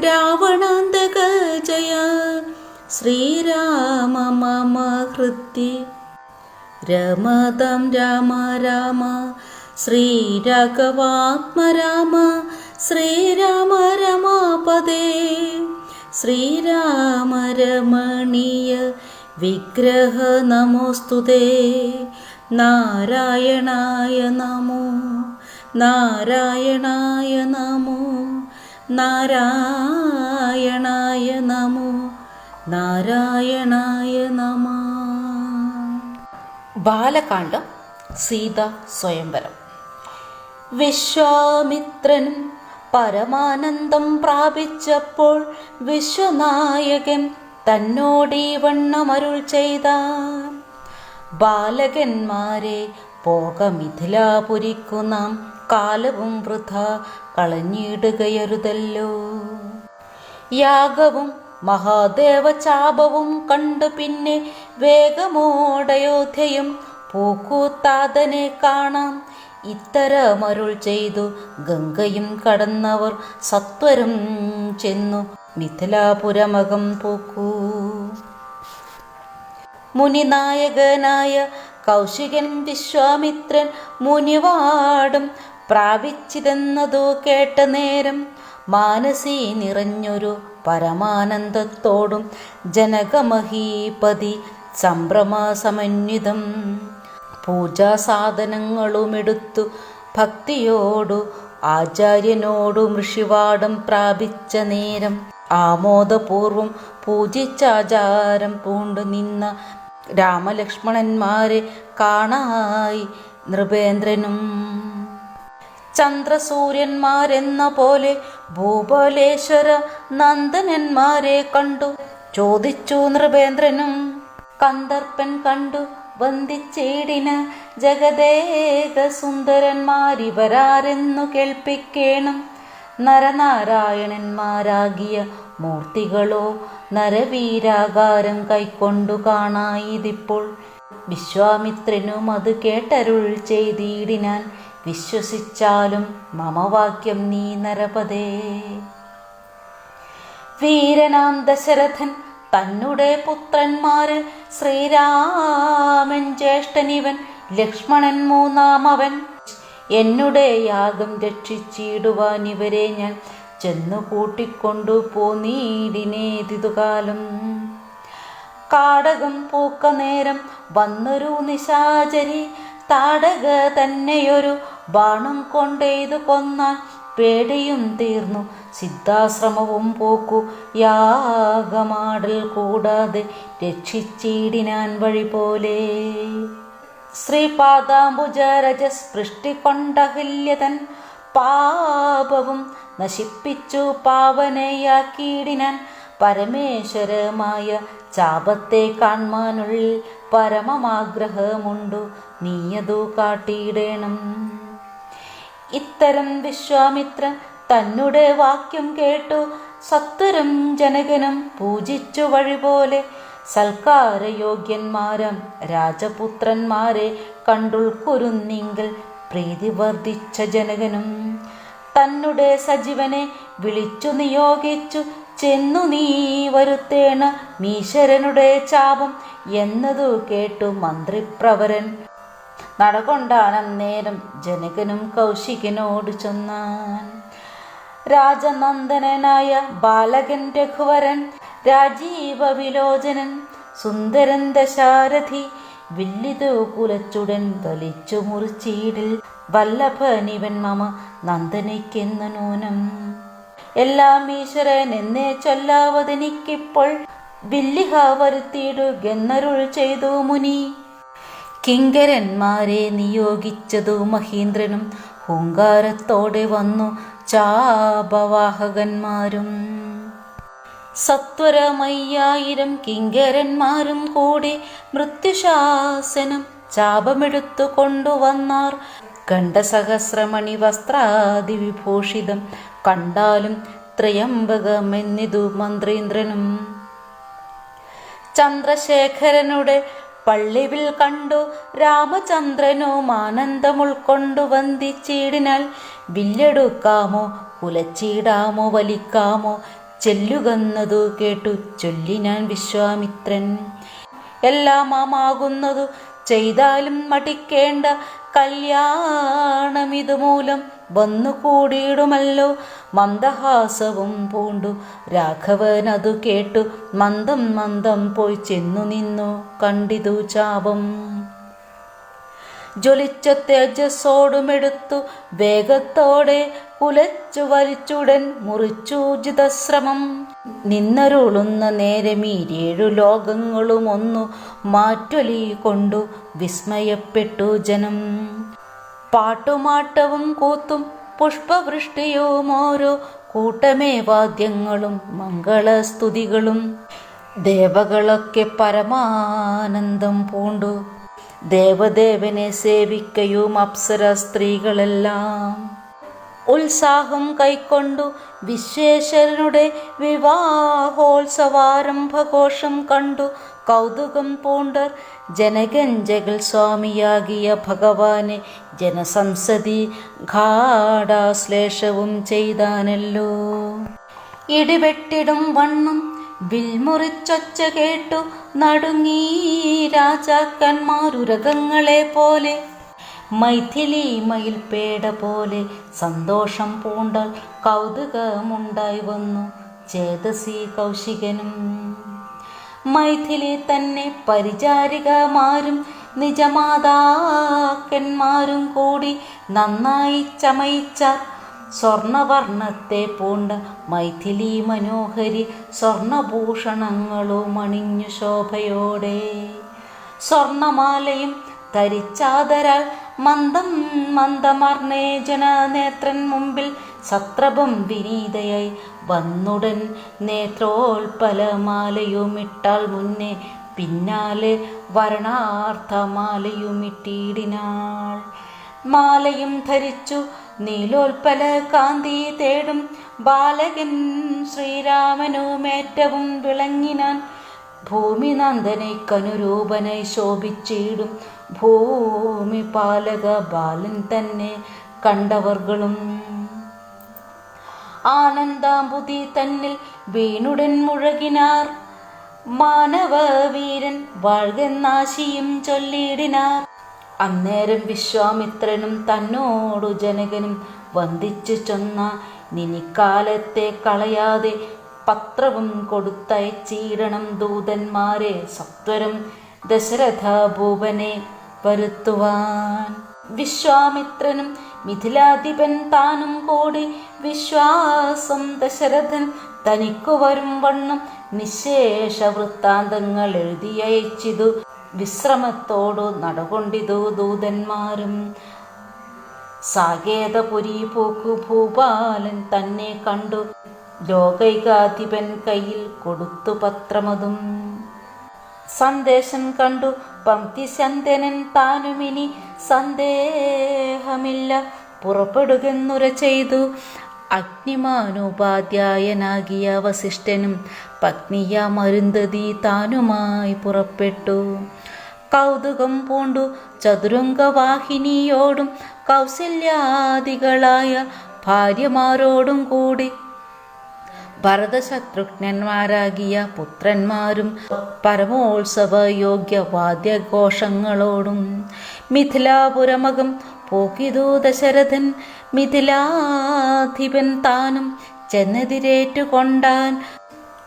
രാവണാന്തക ജയ. ശ്രീരാമ മമ ഹൃദി രമതം രാമ രാമ. ശ്രീരാഘവാത്മ രാമ ശ്രീരാമ രമാപദേ ശ്രീരാമ രമണീയ വിഗ്രഹ നമോസ്തുതേ. നാരായണായ നമോ. നാരായണായ നമോ. നാരായണായ നമോ. നാരായണായ നമ. ബാലകാണ്ഡം സീത സ്വയംവരം. വിശ്വാമിത്രൻ പരമാനന്ദം പ്രാപിച്ചപ്പോൾ വിശ്വനായകൻ തന്നോടീ വണ്ണമരുൾ ചെയ്ത. ബാലകന്മാരെ പോക മിഥിലാപുരിക്കു നാം കാലവും വൃഥ കളഞ്ഞിടുകയരുതല്ലോ. യാഗവും മഹാദേവ മഹാദേവചാപവും കണ്ടു പിന്നെ വേഗമോടയോധ്യയും പൂക്കൂത്താതനെ കാണാം. ഇത്തരമരുൾ ചെയ്തു ഗംഗയും കടന്നവർ സത്വരം ചെന്നു മിഥിലാപുരമകം പൂക്കൂ. മുനിനായകനായ കൗശികൻ വിശ്വാമിത്രൻ മുനിവാടും പ്രാപിച്ചിതെന്നതു കേട്ട നേരം മാനസി നിറഞ്ഞൊരു പരമാനന്ദത്തോടും ജനകമഹീപതി സംഭ്രമസമന്വിതം പൂജാസാധനങ്ങളുമെടുത്തു ഭക്തിയോടു ആചാര്യനോടു ഋഷിവാടം പ്രാപിച്ച നേരം ആമോദപൂർവം പൂജിച്ചാചാരം പൂണ്ടു നിന്ന രാമലക്ഷ്മണന്മാരെ കാണായി നൃപേന്ദ്രനും. ചന്ദ്രസൂര്യന്മാരെന്ന പോലെ ഭൂപാലേശ്വര നന്ദനന്മാരെ കണ്ടു. ചോദിച്ചു നൃപേന്ദ്രനും കന്ദർപ്പൻ കണ്ടു വന്ദിച്ചേടിന് ജഗദേക സുന്ദരന്മാരിവരാരെന്നു കേൾപ്പിക്കേണം. നരനാരായണന്മാരാകിയ മൂർത്തികളോ നരവീരാകാരം കൈക്കൊണ്ടു കാണായിതിപ്പോൾ. വിശ്വാമിത്രനും അത് കേട്ടരുൾ ചെയ്തിടിനാൻ വിശ്വസിച്ചാലും മമവാക്യം നീ നരപതേ. വീരനാം ദശരഥൻ തന്നുടെ പുത്രന്മാരിൽ ശ്രീരാമൻ ജ്യേഷ്ഠനിവൻ ലക്ഷ്മണൻ മൂന്നാമവൻ എന്നുടെ യാഗം രക്ഷിച്ചിടുവാൻ ഇവരെ ഞാൻ ചെന്നു കൂട്ടിക്കൊണ്ടു പോന്നീടിനേതിതുകാലം കാടകം പൂക്ക നേരം വന്നൊരു നിശാചരി താടക തന്നെയൊരു ബാണം കൊണ്ടെയ്തു കൊന്നാൽ പേടിയും തീർന്നു. സിദ്ധാശ്രമവും പോക്കു യാഗമാടൽ കൂടാതെ രക്ഷിച്ചീടിനാൻ വഴി പോലെ. ശ്രീപാദാംബുജരജസ്പൃഷ്ടി കൊണ്ടഹില്യതൻ പാപവും നശിപ്പിച്ചു പാവനയാക്കിയിടിനാൻ പരമേശ്വരമായ ചാപത്തെ കാൺമാനുള്ളിൽ പരമമാഗ്രഹമുണ്ടു. നീയതു കാട്ടിയിടേണം. ഇത്തരം വിശ്വാമിത്രൻ തന്നുടെ വാക്യം കേട്ടു. സത്വരം ജനകനും പൂജിച്ചു വഴിപോലെ സൽക്കാരയോഗ്യന്മാരം രാജപുത്രന്മാരെ കണ്ടുൾക്കുരുന്നിങ്കിൽ പ്രീതി വർദ്ധിച്ച ജനകനും തന്നുടെ സജീവനെ വിളിച്ചു നിയോഗിച്ചു. ചെന്നു നീ വരുത്തേണ മീശ്വരനുടെ ചാപം എന്നതു കേട്ടു മന്ത്രിപ്രവരൻ. നടകൊണ്ടാനന്നേരം ജനകനും കൗശികനോട് ചെന്നാൻ. രാജനന്ദനായ ബാലകൻ രഘുവരൻ രാജീവ വിലോചനൻ സുന്ദരൻ ദശാരഥി വില്ലിതു കുലച്ചുടൻ വലിച്ചു മുറിച്ചീടിൽ വല്ലഭനിവൻ മമ നന്ദനയ്ക്കെന്ന നൂനം. എല്ലാം ഈശ്വരൻ എന്നേ ചൊല്ലാവതെനിക്കിപ്പോൾ വില്ലിഹ വരുത്തിയിടുകെന്നരുൾ ചെയ്തു മുനി. കിങ്കരന്മാരെ നിയോഗിച്ചതു മഹീന്ദ്രനും ഹുങ്കാരത്തോടെ വന്നു ചാപവാഹകന്മാരും. സത്വരമയ്യായിരം കിങ്കരന്മാരും കൂടി മൃത്യുശാസനം ചാപമെടുത്തു കൊണ്ടുവന്നാർ ഖണ്ഡസഹസ്രമണി വസ്ത്രാദി വിഭൂഷിതം കണ്ടാലും ത്രയംബകമെന്നിതു മന്ത്രീന്ദ്രനും. ചന്ദ്രശേഖരനുടെ പള്ളിവിൽ കണ്ടു രാമചന്ദ്രനോ ആനന്ദം ഉൾക്കൊണ്ടു വന്ദിച്ചിടിനാൽ വില്ലെടുക്കാമോ കുലച്ചീടാമോ വലിക്കാമോ ചെല്ലുകന്നതു കേട്ടു ചൊല്ലിനാൻ വിശ്വാമിത്രൻ. എല്ലാമാകുന്നതു ചെയ്താലും മടിക്കേണ്ട കല്യാണമിതുമൂലം വന്നു കൂടിയിടുമല്ലോ മന്ദഹാസവും പൂണ്ടു. രാഘവൻ അതു കേട്ടു. മന്ദം മന്ദം പോയി ചെന്നു നിന്നു. കണ്ടിതു ചാപം. ജ്വലിച്ച തേജസ്സോടുമെടുത്തു വേഗത്തോടെ കുലച്ചു വലിച്ചുടൻ മുറിച്ചൂജിതശ്രമം നിന്നരുളുന്ന നേരമീരേഴു ലോകങ്ങളും ഒന്നു മാറ്റൊലി കൊണ്ടു വിസ്മയപ്പെട്ടു ജനം. പാട്ടുമാട്ടവും കൂത്തും പുഷ്പവൃഷ്ടിയും ഓരോ കൂട്ടമേ വാദ്യങ്ങളും മംഗളസ്തുതികളും. ദേവകളൊക്കെ പരമാനന്ദം പൂണ്ടു ദേവദേവനെ സേവിക്കയും അപ്സര സ്ത്രീകളെല്ലാം. ഉത്സാഹം കൈക്കൊണ്ടു വിശ്വേശ്വരനുടെ വിവാഹോത്സവാരംഭഘോഷം കണ്ടു കൗതുകം പൂണ്ടർ ജനകഞ്ചകൾ സ്വാമിയാകിയ ഭഗവാനെ ജനസംസതി ഘാടാശ്ലേഷവും ചെയ്താനല്ലോ. ഇടിവെട്ടിടും വണ്ണം വിൽമുറിച്ചൊച്ച കേട്ടു നടുങ്ങീ രാജാക്കന്മാരുരകങ്ങളെ പോലെ. മൈഥിലി മയിൽപേട പോലെ സന്തോഷം പൂണ്ടാൽ കൗതുകമുണ്ടായി വന്നു ചേതസി കൗശികനും. മൈഥിലി തന്നെ പരിചാരികമാരും നിജമാതാക്കന്മാരും കൂടി നന്നായി ചമയിച്ചാർ സ്വർണവർണത്തെ പൂണ്ട മൈഥിലി മനോഹരി സ്വർണഭൂഷണങ്ങളും അണിഞ്ഞു ശോഭയോടെ. സ്വർണമാലയും ധരിച്ചാതരാൽ മന്ദം മന്ദമർണേ ജനനേത്രൻ മുമ്പിൽ സത്രപം വിനീതയായി വന്നുടൻ നേത്രോൽപലമാലയുമിട്ടാൽ മുന്നേ പിന്നാലെ വരണാർത്ഥമാലയുമിട്ടിടിനാൾ. മാലയും ധരിച്ചു നീലോൽപല കാന്തി തേടും ബാലകൻ ശ്രീരാമനുമേറ്റവും വിളങ്ങിനാൻ ഭൂമി നന്ദനെ കനുരൂപനെ ശോഭിച്ചിടും. ഭൂമി പാലക ബാലൻ തന്നെ കണ്ടവർകളും ആനന്ദാമ്പുതി തന്നിൽ വീണുടൻ മുഴകിനാർ. മാനവ വീരൻ വാഴകൻ നാശിയും ചൊല്ലിയിടിനാർ അന്നേരം വിശ്വാമിത്രനും തന്നോടു ജനകനും വന്ദിച്ചു ചൊന്ന നിനിക്കാലത്തെ കളയാതെ പത്രവും കൊടുത്തയച്ചീടണം ദൂതന്മാരെ. സത്വരം ദശരഥ ഭൂപനെ വരുത്തുവാൻ. വിശ്വാമിത്രനും മിഥിലാധിപൻ താനും കൂടി വിശ്വാസം ദശരഥൻ തനിക്കു വരും വണ്ണം നിശേഷ വൃത്താന്തങ്ങൾ എഴുതിയയച്ചിതു. വിശ്രമത്തോടു നടകൊണ്ടിതു ദൂതന്മാരും. സാകേതപുരി പോക്കു ഭൂപാലൻ തന്നെ കണ്ടു. ലോകൈകാധിപൻ കയ്യിൽ കൊടുത്തു പത്രമതും. സന്ദേശം കണ്ടു. പങ്ക്തിശന്തനൻ താനുമിനി സന്ദേഹമില്ല. പുറപ്പെടുകെന്നുര ചെയ്തു. അഗ്നിമാനോപാധ്യായനാകിയ വസിഷ്ഠനും പത്നിയ മരുന്തതി താനുമായി പുറപ്പെട്ടു. കൗതുകം പൂണ്ടു ചതുരംഗവാഹിനിയോടും കൗസല്യാദികളായ ഭാര്യമാരോടും കൂടി. ഭരതശത്രുഘ്നന്മാരാകിയ പുത്രന്മാരും പരമോത്സവ യോഗ്യ വാദ്യഘോഷങ്ങളോടും മിഥിലാപുരമകം പോക്കിതു ദശരഥൻ. മിഥിലാധിപൻ താനും ചെന്നെതിരേറ്റുകൊണ്ടാൻ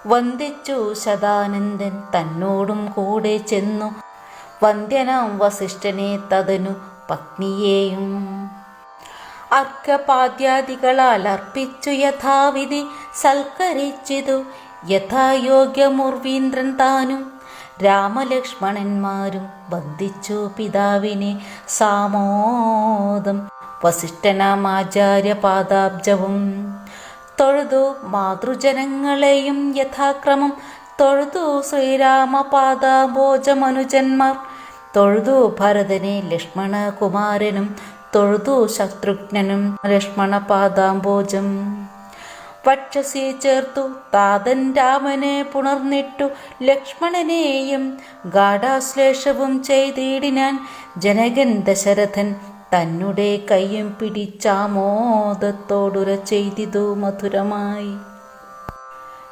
വന്ദിച്ചു ശതാനന്ദൻ തന്നോടും കൂടെ ചെന്നു വന്ധ്യനാം വസിഷ്ഠനെ തതനു പത്നിയേയും. അർഘപാദ്യാദികളാൽ അർപ്പിച്ചു യഥാവിധി സൽക്കരിച്ചിതു യഥായോഗ്യമുർവീന്ദ്രൻ താനും. രാമലക്ഷ്മണന്മാരും വന്ദിച്ചു പിതാവിനെ സാമോദം. വസിഷ്ഠനാമാചാര്യ പാദാബ്ജവും തൊഴുതു മാതൃജനങ്ങളെയും യഥാക്രമം. തൊഴുതു ശ്രീരാമപാദാഭോജമനുജന്മാർ. തൊഴുതു ഭരതനെ ലക്ഷ്മണകുമാരനും തൊഴുതു ശത്രുഘ്നനും ലക്ഷ്മണപാദാംബോജം. വക്ഷസി ചേർത്തു താതൻ രാമനെ പുണർന്നിട്ടു ലക്ഷ്മണനെയും ഗാഠാശ്ലേഷവും ചെയ്തിടിനാൻ ജനകൻ ദശരഥൻ തന്നുടെ കയ്യും പിടിച്ചാമോദത്തോടുര ചെയ്തിതു മധുരമായി.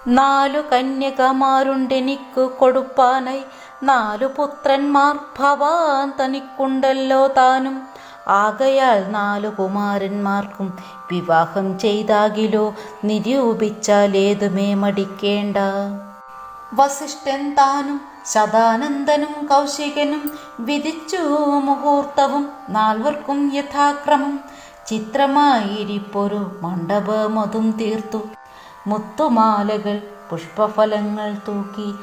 നാലു കന്യകമാരുണ്ടെനിക്കു കൊടുപ്പാനായി നാലു പുത്രന്മാർ ഭവാൻ തനിക്കുണ്ടല്ലോ താനും. ആകയാൽ നാലു കുമാരന്മാർക്കും വിവാഹം ചെയ്താകിലോ. നിരൂപിച്ചാൽ ഏതുമേ മടിക്കേണ്ട. വസിഷ്ഠൻ താനും സദാനന്ദനും കൗശികനും വിധിച്ചു മുഹൂർത്തവും നാൽവർക്കും യഥാക്രമം. ചിത്രമായിരിപ്പൊരു മണ്ഡപമതും തീർത്തു. മുത്തുമാലകൾ പുഷ്പഫലങ്ങൾ തൂക്കി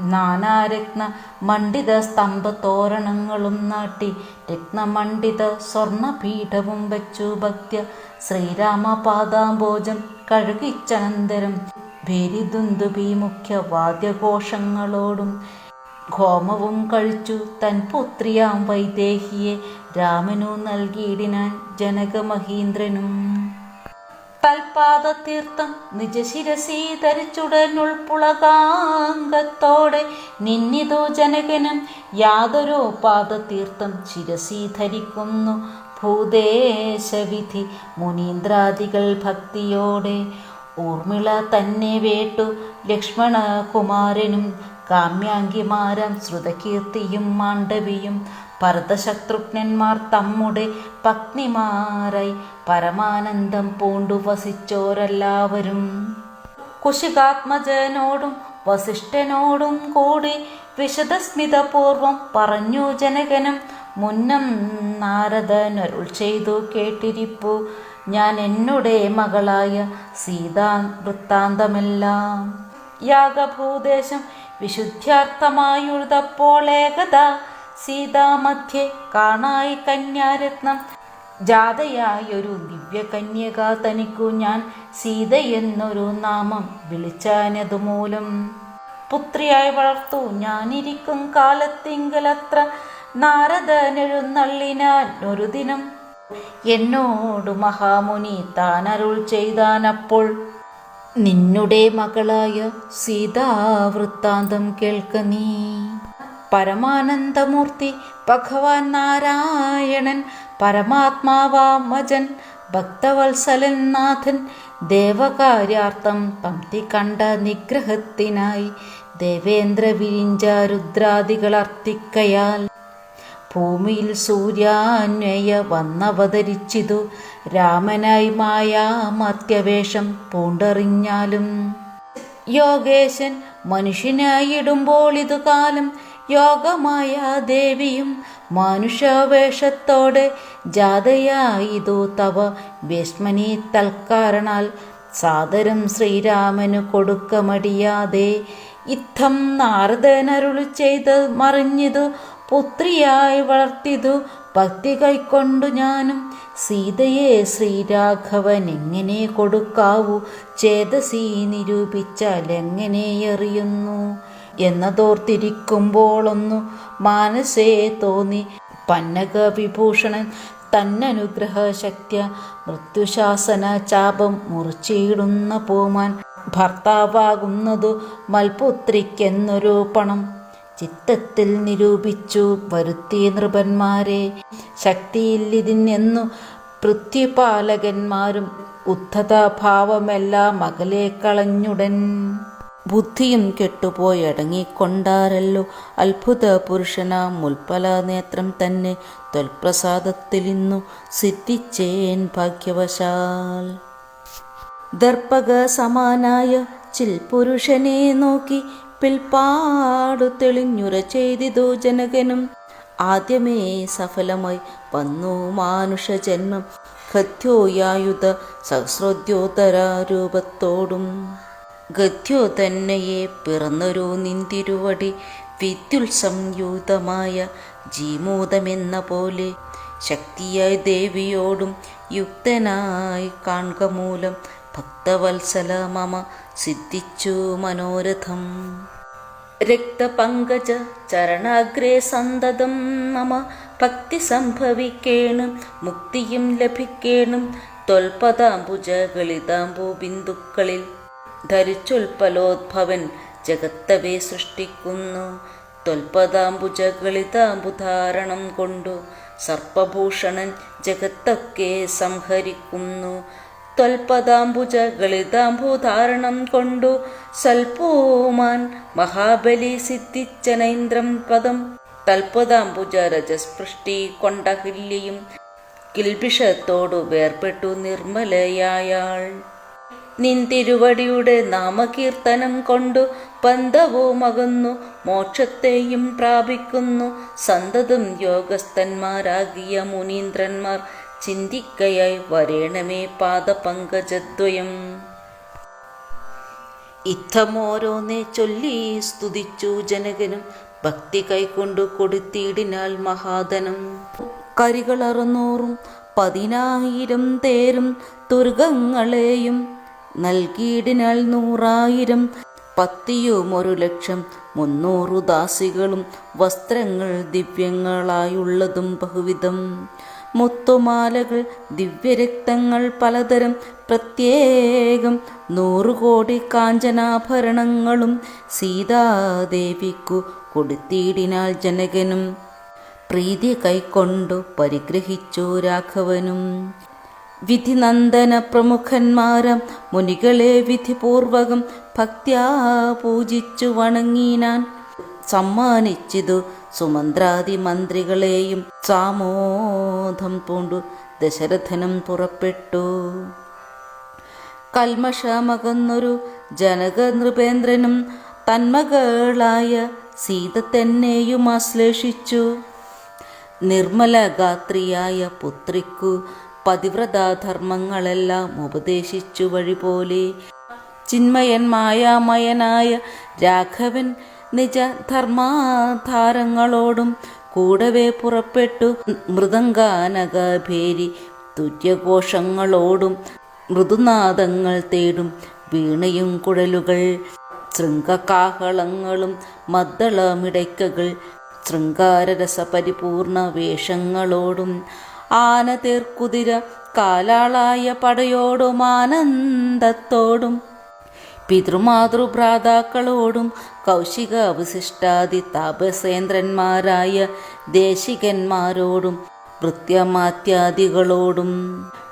നാനാരത്ന മണ്ഡിത സ്തംഭ തോരണങ്ങളും നാട്ടി. രത്നമണ്ഡിത സ്വർണപീഠവും വച്ചു ഭക്ത്യ ശ്രീരാമപാദാംബോജം കഴുകിച്ചനന്തരം. ഭേരിദുന്ദുബി മുഖ്യ വാദ്യഘോഷങ്ങളോടും ഹോമവും കഴിച്ചു തൻ പുത്രിയാം വൈദേഹിയെ രാമനു നൽകിയിടിനാൻ ജനകമഹീന്ദ്രനും. തൽപാദതീർത്ഥം നിജശിരസി ധരിച്ചുടനുൾപ്പുളകാംഗത്തോടെ നിന്നിതു ജനകനും യാതൊരു പാദതീർത്ഥം ശിരസി ധരിക്കുന്നു ഭൂദേശവിധി മുനീന്ദ്രാദികൾ ഭക്തിയോടെ. ഊർമിള തന്നെ വേട്ടു ലക്ഷ്മണകുമാരനും കാമ്യാങ്കിമാരം ശ്രുതകീർത്തിയും മാണ്ഡവിയും ഭരതശത്രുഘ്നന്മാർ തമ്മുടെ പത്നിമാരായി പരമാനന്ദം പൂണ്ടു വസിച്ചോരെല്ലാവരും. കുശികാത്മജനോടും വസിഷ്ഠനോടും കൂടി വിശദസ്മിതപൂർവം പറഞ്ഞു ജനകനും. മുന്നം നാരദനരുൾ ചെയ്തു കേട്ടിരിപ്പു. ഞാൻ എന്നുടെ മകളായ സീതാ വൃത്താന്തമെല്ലാം. യാഗഭൂദേശം വിശുദ്ധ്യാർത്ഥമായുഴുതപ്പോൾ ഏകത സീതാമധ്യേ കാണായി കന്യാരത്നം. ജാതയായൊരു ദിവ്യകന്യക തനിക്കു ഞാൻ സീതയെന്നൊരു നാമം വിളിച്ചാനതുമൂലം. പുത്രിയായി വളർത്തു ഞാനിരിക്കും കാലത്തിങ്കലത്ര. നാരദനെഴുന്നള്ളിനാൻ ഒരു ദിനം. എന്നോട് മഹാമുനി താനരുൾ ചെയ്താനപ്പോൾ നിന്നുടെ മകളായ സീതാവൃത്താന്തം കേൾക്ക നീ. പരമാനന്ദമൂർത്തി ഭഗവാൻ നാരായണൻ പരമാത്മാവാമജൻ ഭക്തവത്സലൻ നാഥൻ ദേവകാര്യാർത്ഥം പംക്തി കണ്ട നിഗ്രഹത്തിനായി ദേവേന്ദ്ര വിരിഞ്ച രുദ്രാദികളർത്തിക്കയാൽ ഭൂമിയിൽ സൂര്യാന്വയ വന്നവതരിച്ചിതു. രാമനായി മായാമത്യവേഷം പൂണ്ടറിഞ്ഞാലും. യോഗേശൻ മനുഷ്യനായിടുമ്പോൾ ഇതു കാലം യോഗമായ ദേവിയും മനുഷ്യവേഷത്തോടെ ജാതയായിതു. തവ ഭീഷ്മനി തൽക്കാരണാൽ സാദരം ശ്രീരാമനു കൊടുക്കമടിയാതെ ഇത്തം നാരദനരുളി ചെയ്ത് മറിഞ്ഞിതു. പുത്രിയായി വളർത്തിതു. ഭക്തി കൈക്കൊണ്ടു ഞാനും. സീതയെ ശ്രീരാഘവൻ എങ്ങനെ കൊടുക്കാവൂ? ചേതസി നിരൂപിച്ചാൽ എങ്ങനെ എറിയുന്നു? എന്നതോർത്തിരിക്കുമ്പോളൊന്നു മാനസേ തോന്നി. പന്നക വിഭൂഷണൻ തന്നനുഗ്രഹ ശക്തി മൃത്യുശാസന ചാപം മുറിച്ചിടുന്ന പോമാൻ ഭർത്താവാകുന്നതു മൽപുത്രിക്കെന്നൊരു പണം. ചിത്തത്തിൽ നിരൂപിച്ചു വരുത്തി നൃപന്മാരെ. ശക്തിയില്ലിതിനെന്നു പൃഥ്വിപാലകന്മാരും ഉദ്ധതാഭാവമെല്ലാം അകലെ കളഞ്ഞുടൻ. ബുദ്ധിയും കെട്ടുപോയി അടങ്ങിക്കൊണ്ടാരല്ലോ അത്ഭുത പുരുഷന മുൽപ്പല നേത്രം തന്നെ തൊൽപ്രസാദത്തിലിന്നു സിദ്ധിച്ചേൻ ഭാഗ്യവശാൽ. ദർപ്പക സമാനായ ചിൽപുരുഷനെ നോക്കി പിൽപ്പാടു തെളിഞ്ഞുര ചെയ്തിതു ജനകനും. ആദ്യമേ സഫലമായി വന്നു മാനുഷജന്മം. ഗദ്യോയായുധ സഹസ്രോദ്യോതര രൂപത്തോടും ഗദ്യോ തന്നെയെ പിറന്നൊരു നിന്തിരുവടി വിദ്യുൽ സംയൂതമായ ജീമൂതമെന്ന പോലെ ശക്തിയായി ദേവിയോടും യുക്തനായി കാണുക മൂലം ഭക്തവത്സല മമ സിദ്ധിച്ചു മനോരഥം. രക്തപങ്കജ ചരണാഗ്രേ സന്തതം മമ ഭക്തി സംഭവിക്കേണം മുക്തിയും ലഭിക്കേണം. തൊൽപതാംബുജ ഗളിതാംബു ബിന്ദുക്കളിൽ ധരിച്ചുൽപ്പലോദ്ഭവൻ ജഗത്തവെ സൃഷ്ടിക്കുന്നു. തൊൽപതാംബുജ ഗളിതാംബുധാരണം കൊണ്ടു സർപ്പഭൂഷണൻ ജഗത്തൊക്കെ സംഹരിക്കുന്നു. ത്വൽപദാംബുജ ഗളിതാംബുധാരണം കൊണ്ടു സൽപൂമാൻ മഹാബലി സിദ്ധിച്ചനൈന്ദ്രം പദം. തൽപദാംബുജ രജസ്പൃഷ്ടി കൊണ്ടഹില്യയും കിൽബിഷത്തോടു വേർപെട്ടു നിർമ്മലയായാൾ. നിന്തിരുവടിയുടെ നാമകീർത്തനം കൊണ്ടു പന്തവുമകുന്നു മോക്ഷത്തെയും പ്രാപിക്കുന്നു. സന്തതും യോഗസ്ഥന്മാരാകിയ മുനീന്ദ്രന്മാർ ചിന്തിക്കയായി വരേണമേ പാദപങ്കജദ്വയം. ഇത്തമോരോന്നെ ചൊല്ലി സ്തുതിച്ചു ജനകനും ഭക്തി കൈക്കൊണ്ടു കൊടുത്തിടിനാൽ മഹാധനം. കരികളറുന്നൂറും പതിനായിരം തേരും ദുർഗങ്ങളെയും നൽകിയിടിനാൽ നൂറായിരം. പത്തിയും ഒരു ലക്ഷം മുന്നൂറു ദാസികളും വസ്ത്രങ്ങൾ ദിവ്യങ്ങളായുള്ളതും ബഹുവിധം. മുത്തുമാലകൾ ദിവ്യരക്തങ്ങൾ പലതരം പ്രത്യേകം നൂറുകോടി കാഞ്ചനാഭരണങ്ങളും സീതാദേവിക്കു കൊടുത്തിടിനാൽ ജനകനും. പ്രീതി കൈക്കൊണ്ടു പരിഗ്രഹിച്ചു രാഘവനും. വിധിനന്ദന പ്രമുഖന്മാരം മുനികളെ വിധിപൂർവകം ഭക്ത്യാ പൂജിച്ചു വണങ്ങിനാൻ സമ്മാനിച്ചിതു സുമന്ത്രാദി മന്ത്രികളെയും സാമോധം പൂണ്ടു ദശരഥനും പുറപ്പെട്ടു. കൽമഷമകന്നൊരു ജനക നൃപേന്ദ്രനും തന്മകളായ സീത തന്നെയും ആശ്ലേഷിച്ചു. നിർമ്മലഗാത്രിയായ പുത്രിക്കു പതിവ്രതാധർമ്മങ്ങളെല്ലാം ഉപദേശിച്ചു വഴി പോലെ ചിന്മയൻ മായാമയനായ രാഘവൻ നിജ ധർമാധാരങ്ങളോടും കൂടവേ പുറപ്പെട്ടു. മൃദംഗാനകഭേരി തുര്യഘോഷങ്ങളോടും മൃദുനാദങ്ങൾ തേടും വീണയും കുഴലുകൾ. ശൃംഗകാഹളങ്ങളും മദ്ദളമിടയ്ക്കകൾ. ശൃംഗാരരസപരിപൂർണ വേഷങ്ങളോടും ആന തേർക്കുതിര കാലാളായ പടയോടും ആനന്ദത്തോടും. പിതൃമാതൃഭ്രാതാക്കളോടും കൗശിക അവശിഷ്ടാദി താപസേന്ദ്രന്മാരായ ദേശികന്മാരോടും കൃത്യമാത്യാദികളോടും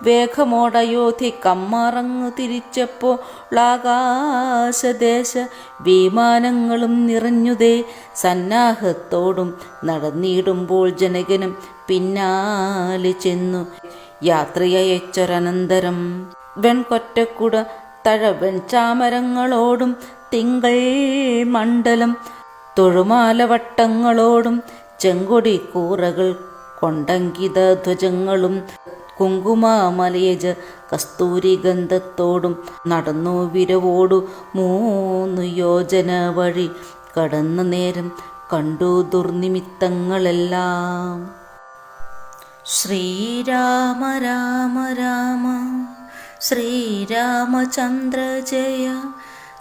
വേഗമോടയോധി കമ്മറങ്ങു തിരിച്ചപ്പോൾ ആകാശദേശ വിമാനങ്ങളും നിറഞ്ഞുതേ സന്നാഹത്തോടും നടന്നിടുമ്പോൾ ജനകനും പിന്നാലെ ചെന്നു. യാത്രയച്ചൊരനന്തരം വെൺകൊറ്റക്കുട തഴവൻ ചാമരങ്ങളോടും തിങ്കൾ മണ്ഡലം തൊഴുമാലവട്ടങ്ങളോടും ചെങ്കൊടി കൂറകൾ കൊണ്ടങ്കിത ധ്വജങ്ങളും കുങ്കുമാമലയജ കസ്തൂരി ഗന്ധത്തോടും നടന്നു വിരവോടു മൂന്നു യോജന വഴി കടന്ന നേരം കണ്ടു ദുർനിമിത്തങ്ങളെല്ലാം. ശ്രീരാമ രാമ രാമ ശ്രീരാമചന്ദ്ര ജയ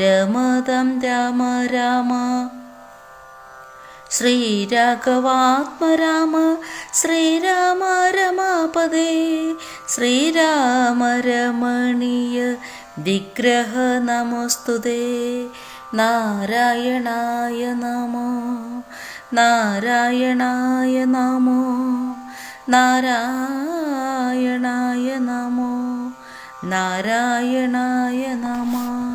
രമതം രാമ രാമ. ശ്രീരാഘവാത്മരാമ ശ്രീരാമ രമാപദേ ശ്രീരാമ രമണീയ വിഗ്രഹ നമസ്തുതേ. നാരായണായ നമോ നാരായണായ നമോ നാരായണായ നമോ നാരായണായ നമ.